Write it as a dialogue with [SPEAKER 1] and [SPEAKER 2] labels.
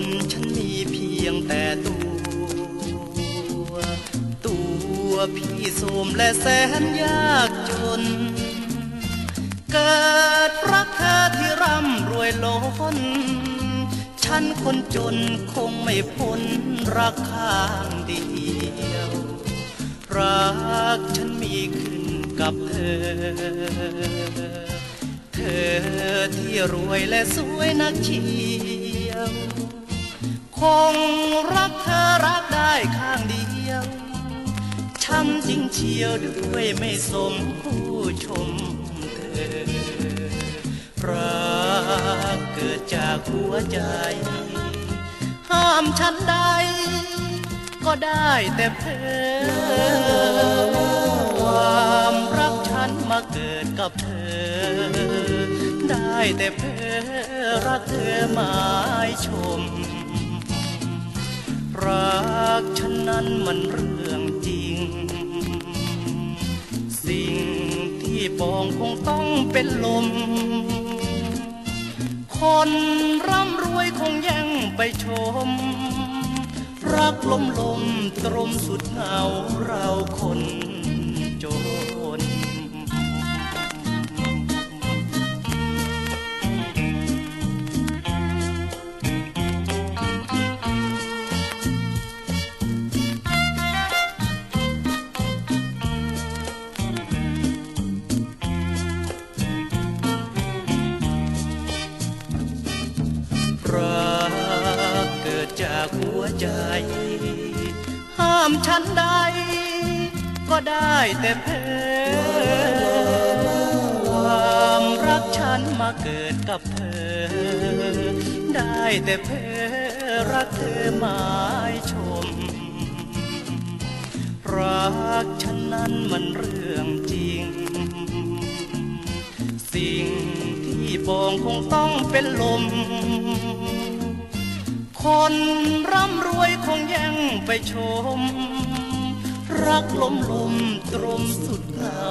[SPEAKER 1] นฉันมีเพียงแต่ตัว ตัวพี่โสมและแสนยากจน เกิดรักเธอที่ร่ำรวยล้น ฉันคนจนคงไม่พ้นรักข้างเดียว รักฉันมีขึ้นกับเธอเธอที่รวยและสวยนักเชียว คงรักเธอรักได้ข้างเดียว ช้ำจริงเชียวด้วยไม่สมผู้ชมเธอ รักเกิดจากหัวใจ ห้ามฉันได้ ก็ได้แต่เพ้อความรักฉันมาเกิดกับเธอ ได้แต่เพ้อรักเธอหมายชม นั้นมันเรื่องจริง สิ่งที่ปองคงต้องเป็นลม คนร่ำรวยคงแย่งไปชม รักลมลมตรมสุดเหงาเราคนจน รักเกิดจากหัวใจ ห้ามฉันได้ก็ได้แต่เพ้ความรักฉันมาเกิดกับเธอ ได้แต่เพ้รักเธอหมายชม รักฉันนั้นมันเรื่อ ปองคงต้องเป็นลม คนร่ำรวยคงแย่งไปชม รักลมลมตรมสุดเหงา